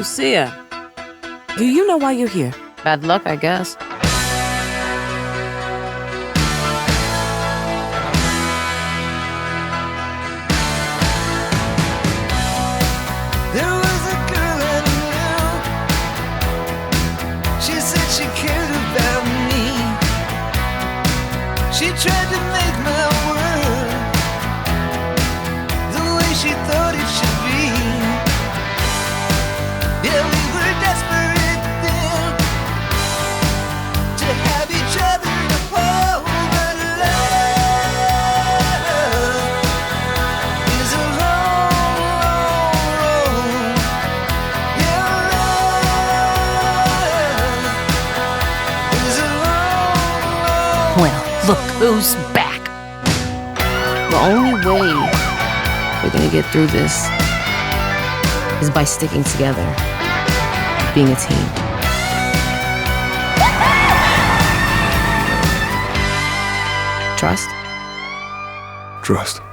Lucia, do you know why you're here? Bad luck, I guess. There was a girl I knew. She said she cared about me. She tried to make my world Well, look who's back. The only way we're gonna get through this is by sticking together, being a team. Trust? Trust.